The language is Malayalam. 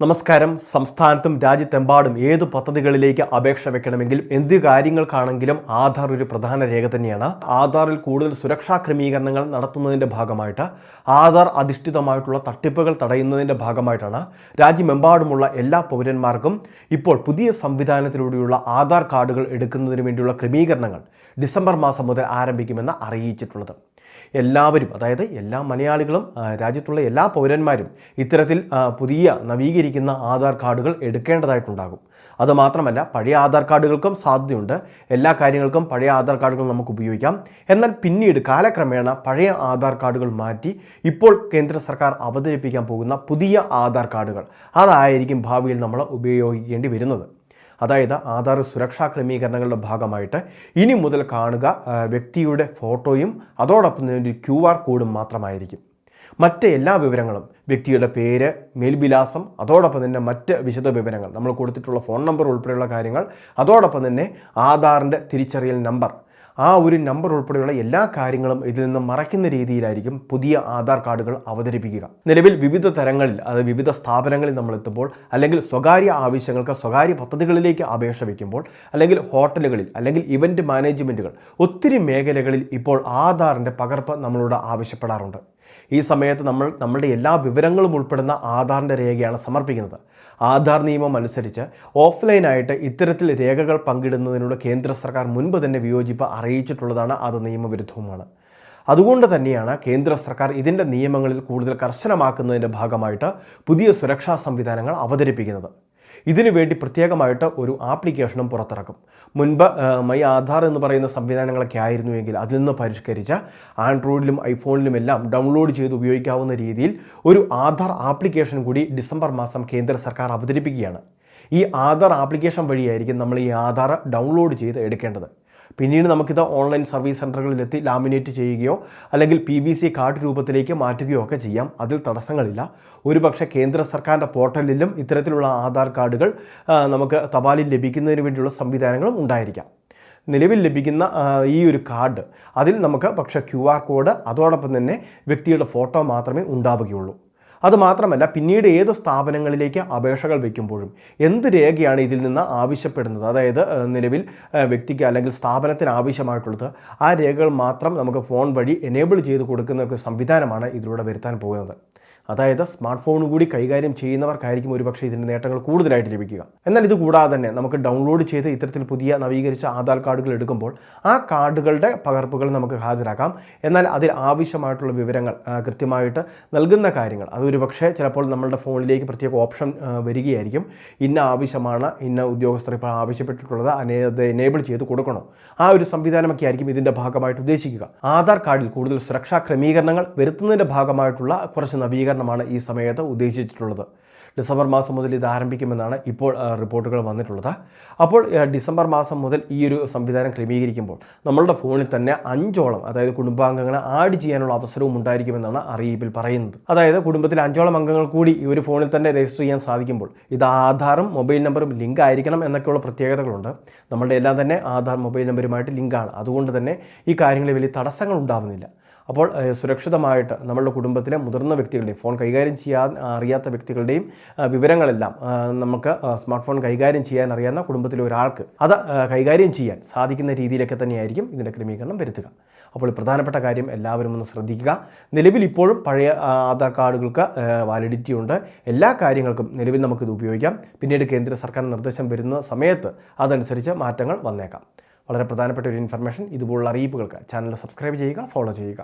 നമസ്കാരം. സംസ്ഥാനത്തും രാജ്യത്തെമ്പാടും ഏത് പദ്ധതികളിലേക്ക് അപേക്ഷ വെക്കണമെങ്കിലും എന്ത് കാര്യങ്ങൾക്കാണെങ്കിലും ആധാർ ഒരു പ്രധാന രേഖ തന്നെയാണ്. ആധാറിൽ കൂടുതൽ സുരക്ഷാ ക്രമീകരണങ്ങൾ നടത്തുന്നതിന്റെ ഭാഗമായിട്ട് ആധാർ അധിഷ്ഠിതമായിട്ടുള്ള തട്ടിപ്പുകൾ തടയുന്നതിന്റെ ഭാഗമായിട്ടാണ് രാജ്യമെമ്പാടുമുള്ള എല്ലാ പൗരന്മാർക്കും ഇപ്പോൾ പുതിയ സംവിധാനത്തിലൂടെയുള്ള ആധാർ കാർഡുകൾ എടുക്കുന്നതിന് വേണ്ടിയുള്ള ക്രമീകരണങ്ങൾ ഡിസംബർ മാസം മുതൽ ആരംഭിക്കുമെന്ന് അറിയിച്ചിട്ടുള്ളത്. എല്ലാവരും അതായത് എല്ലാ മലയാളികളും രാജ്യത്തുള്ള എല്ലാ പൗരന്മാരും ഇത്തരത്തിൽ പുതിയ നവീകരിക്കുന്ന ആധാർ കാർഡുകൾ എടുക്കേണ്ടതായിട്ടുണ്ടാകും. അതുമാത്രമല്ല പഴയ ആധാർ കാർഡുകൾക്കും സാധ്യതയുണ്ട്. എല്ലാ കാര്യങ്ങൾക്കും പഴയ ആധാർ കാർഡുകൾ നമുക്ക് ഉപയോഗിക്കാം. എന്നാൽ പിന്നീട് കാലക്രമേണ പഴയ ആധാർ കാർഡുകൾ മാറ്റി ഇപ്പോൾ കേന്ദ്ര സർക്കാർ അവതരിപ്പിക്കാൻ പോകുന്ന പുതിയ ആധാർ കാർഡുകൾ അതായിരിക്കും ഭാവിയിൽ നമ്മൾ ഉപയോഗിക്കേണ്ടി വരുന്നത്. അതായത് ആധാർ സുരക്ഷാ ക്രമീകരണങ്ങളുടെ ഭാഗമായിട്ട് ഇനി മുതൽ കാണുക വ്യക്തിയുടെ ഫോട്ടോയും അതോടൊപ്പം തന്നെ ഒരു ക്യു ആർ കോഡും മാത്രമായിരിക്കും. മറ്റ് എല്ലാ വിവരങ്ങളും വ്യക്തിയുടെ പേര് മേൽവിലാസം അതോടൊപ്പം തന്നെ മറ്റ് വിശദ വിവരങ്ങൾ നമ്മൾ കൊടുത്തിട്ടുള്ള ഫോൺ നമ്പർ ഉൾപ്പെടെയുള്ള കാര്യങ്ങൾ അതോടൊപ്പം തന്നെ ആധാറിന്റെ തിരിച്ചറിയൽ നമ്പർ ആ ഒരു നമ്പർ ഉൾപ്പെടെയുള്ള എല്ലാ കാര്യങ്ങളും ഇതിൽ നിന്ന് മറയ്ക്കുന്ന രീതിയിലായിരിക്കും പുതിയ ആധാർ കാർഡുകൾ അവതരിപ്പിക്കുക. നിലവിൽ വിവിധ തരങ്ങളിൽ അത് വിവിധ സ്ഥാപനങ്ങളിൽ നമ്മൾ എത്തുമ്പോൾ അല്ലെങ്കിൽ സ്വകാര്യ ആവശ്യങ്ങൾക്ക് സ്വകാര്യ പദ്ധതികളിലേക്ക് അപേക്ഷ വയ്ക്കുമ്പോൾ അല്ലെങ്കിൽ ഹോട്ടലുകളിൽ അല്ലെങ്കിൽ ഇവന്റ് മാനേജ്മെന്റുകൾ ഒത്തിരി മേഖലകളിൽ ഇപ്പോൾ ആധാറിന്റെ പകർപ്പ് നമ്മളോട് ആവശ്യപ്പെടാറുണ്ട്. ഈ സമയത്ത് നമ്മൾ നമ്മളുടെ എല്ലാ വിവരങ്ങളും ഉൾപ്പെടുന്ന ആധാറിന്റെ രേഖയാണ് സമർപ്പിക്കുന്നത്. ആധാർ നിയമം അനുസരിച്ച് ഓഫ്ലൈനായിട്ട് ഇത്തരത്തിൽ രേഖകൾ പങ്കിടുന്നതിനുള്ള കേന്ദ്ര സർക്കാർ മുൻപ് തന്നെ വിയോജിപ്പ് അറിയിച്ചിട്ടുള്ളതാണ് അത് നിയമവിരുദ്ധവുമാണ്. അതുകൊണ്ട് തന്നെയാണ് കേന്ദ്ര സർക്കാർ ഇതിന്റെ നിയമങ്ങളിൽ കൂടുതൽ കർശനമാക്കുന്നതിന്റെ ഭാഗമായിട്ട് പുതിയ സുരക്ഷാ സംവിധാനങ്ങൾ അവതരിപ്പിക്കുന്നത്. ഇതിനു വേണ്ടി പ്രത്യേകമായിട്ട് ഒരു ആപ്ലിക്കേഷനും പുറത്തിറക്കും. മുൻപ് മൈ ആധാർ എന്ന് പറയുന്ന സംവിധാനങ്ങളൊക്കെ ആയിരുന്നുവെങ്കിൽ അതിൽ നിന്ന് പരിഷ്കരിച്ച ആൻഡ്രോയിഡിലും ഐഫോണിലും എല്ലാം ഡൗൺലോഡ് ചെയ്ത് ഉപയോഗിക്കാവുന്ന രീതിയിൽ ഒരു ആധാർ ആപ്ലിക്കേഷൻ കൂടി ഡിസംബർ മാസം കേന്ദ്ര സർക്കാർ അവതരിപ്പിക്കുകയാണ്. ഈ ആധാർ ആപ്ലിക്കേഷൻ വഴിയായിരിക്കും നമ്മൾ ഈ ആധാർ ഡൗൺലോഡ് ചെയ്ത് എടുക്കേണ്ടത്. പിന്നീട് നമുക്കിത് ഓൺലൈൻ സർവീസ് സെന്ററുകളിലെത്തി ലാമിനേറ്റ് ചെയ്യുകയോ അല്ലെങ്കിൽ പി വി സി കാർഡ് രൂപത്തിലേക്ക് മാറ്റുകയോ ഒക്കെ ചെയ്യാം. അതിൽ തടസ്സങ്ങളില്ല. ഒരുപക്ഷെ കേന്ദ്ര സർക്കാരിന്റെ പോർട്ടലിലും ഇത്തരത്തിലുള്ള ആധാർ കാർഡുകൾ നമുക്ക് തപാലിൽ ലഭിക്കുന്നതിന് വേണ്ടിയുള്ള സംവിധാനങ്ങളും ഉണ്ടായിരിക്കാം. നിലവിൽ ലഭിക്കുന്ന ഈ ഒരു കാർഡ് അതിൽ നമുക്ക് പക്ഷേ ക്യു ആർ കോഡ് അതോടൊപ്പം തന്നെ വ്യക്തിയുടെ ഫോട്ടോ മാത്രമേ ഉണ്ടാവുകയുള്ളൂ. അതുമാത്രമല്ല പിന്നീട് ഏത് സ്ഥാപനങ്ങളിലേക്ക് അപേക്ഷകൾ വയ്ക്കുമ്പോഴും എന്ത് രേഖയാണ് ഇതിൽ നിന്ന് ആവശ്യപ്പെടുന്നത്? അതായത് നിലവിൽ വ്യക്തിക്ക് അല്ലെങ്കിൽ സ്ഥാപനത്തിന് ആവശ്യമായിട്ടുള്ളത് ആ രേഖകൾ മാത്രം നമുക്ക് ഫോൺ വഴി എനേബിൾ ചെയ്ത് കൊടുക്കുന്ന ഒരു സംവിധാനമാണ് ഇതിലൂടെ വരുത്താൻ പോകുന്നത്. അതായത് സ്മാർട്ട് ഫോൺ കൂടി കൈകാര്യം ചെയ്യുന്നവർക്കായിരിക്കും ഒരുപക്ഷെ ഇതിന്റെ നേട്ടങ്ങൾ കൂടുതലായിട്ട് ലഭിക്കുക. എന്നാൽ ഇത് കൂടാതെ തന്നെ നമുക്ക് ഡൗൺലോഡ് ചെയ്ത് ഇത്തരത്തിൽ പുതിയ നവീകരിച്ച ആധാർ കാർഡുകൾ എടുക്കുമ്പോൾ ആ കാർഡുകളുടെ പകർപ്പുകൾ നമുക്ക് ഹാജരാക്കാം. എന്നാൽ അതിൽ ആവശ്യമായിട്ടുള്ള വിവരങ്ങൾ കൃത്യമായിട്ട് നൽകുന്ന കാര്യങ്ങൾ അതൊരുപക്ഷെ ചിലപ്പോൾ നമ്മളുടെ ഫോണിലേക്ക് പ്രത്യേക ഓപ്ഷൻ വരികയായിരിക്കും. ഇന്ന ആവശ്യമാണ് ഇന്ന ഉദ്യോഗസ്ഥർ ഇപ്പോൾ ആവശ്യപ്പെട്ടിട്ടുള്ളത് അത് എനേബിൾ ചെയ്ത് കൊടുക്കണോ? ആ ഒരു സംവിധാനമൊക്കെ ആയിരിക്കും ഇതിന്റെ ഭാഗമായിട്ട് ഉദ്ദേശിക്കുക. ആധാർ കാർഡിൽ കൂടുതൽ സുരക്ഷാ ക്രമീകരണങ്ങൾ വരുത്തുന്നതിന്റെ ഭാഗമായിട്ടുള്ള കുറച്ച് നവീകരണമാണ് ഈ സമയത്ത് ഉദ്ദേശിച്ചിട്ടുള്ളത്. ഡിസംബർ മാസം മുതൽ ഇത് ആരംഭിക്കുമെന്നാണ് ഇപ്പോൾ റിപ്പോർട്ടുകൾ വന്നിട്ടുള്ളത്. അപ്പോൾ ഡിസംബർ മാസം മുതൽ ഈ ഒരു സംവിധാനം ക്രമീകരിക്കുമ്പോൾ നമ്മളുടെ ഫോണിൽ തന്നെ അഞ്ചോളം അതായത് കുടുംബാംഗങ്ങളെ ആഡ് ചെയ്യാനുള്ള അവസരവും ഉണ്ടായിരിക്കുമെന്നാണ് അറിയിപ്പിൽ പറയുന്നത്. അതായത് കുടുംബത്തിൽ അഞ്ചോളം അംഗങ്ങൾ കൂടി ഈ ഒരു ഫോണിൽ തന്നെ രജിസ്റ്റർ ചെയ്യാൻ സാധിക്കുമ്പോൾ ഇത് ആധാറും മൊബൈൽ നമ്പറും ലിങ്ക് ആയിരിക്കണം എന്നൊക്കെയുള്ള പ്രത്യേകതകളുണ്ട്. നമ്മളുടെ എല്ലാം തന്നെ ആധാർ മൊബൈൽ നമ്പറുമായിട്ട് ലിങ്കാണ്. അതുകൊണ്ട് തന്നെ ഈ കാര്യങ്ങളിൽ വലിയ തടസ്സങ്ങൾ ഉണ്ടാവുന്നില്ല. അപ്പോൾ സുരക്ഷിതമായിട്ട് നമ്മളുടെ കുടുംബത്തിലെ മുതിർന്ന വ്യക്തികളുടെയും ഫോൺ കൈകാര്യം ചെയ്യാൻ അറിയാത്ത വ്യക്തികളുടെയും വിവരങ്ങളെല്ലാം നമുക്ക് സ്മാർട്ട് ഫോൺ കൈകാര്യം ചെയ്യാൻ അറിയാവുന്ന കുടുംബത്തിലെ ഒരാൾക്ക് അത് കൈകാര്യം ചെയ്യാൻ സാധിക്കുന്ന രീതിയിലൊക്കെ തന്നെയായിരിക്കും ഇതിന്റെ ക്രമീകരണം വരുത്തുക. അപ്പോൾ പ്രധാനപ്പെട്ട കാര്യം എല്ലാവരും ഒന്ന് ശ്രദ്ധിക്കുക. നിലവിൽ ഇപ്പോഴും പഴയ ആധാർ കാർഡുകൾക്ക് വാലിഡിറ്റി ഉണ്ട്. എല്ലാ കാര്യങ്ങൾക്കും നിലവിൽ നമുക്കിത് ഉപയോഗിക്കാം. പിന്നീട് കേന്ദ്ര സർക്കാർ നിർദ്ദേശം വരുന്ന സമയത്ത് അതനുസരിച്ച് മാറ്റങ്ങൾ വന്നേക്കാം. വളരെ പ്രധാനപ്പെട്ട ഒരു ഇൻഫർമേഷൻ ഇതുപോലുള്ള അറിയിപ്പുകൾക്ക് ചാനൽ സബ്സ്ക്രൈബ് ചെയ്യുക ഫോളോ ചെയ്യുക.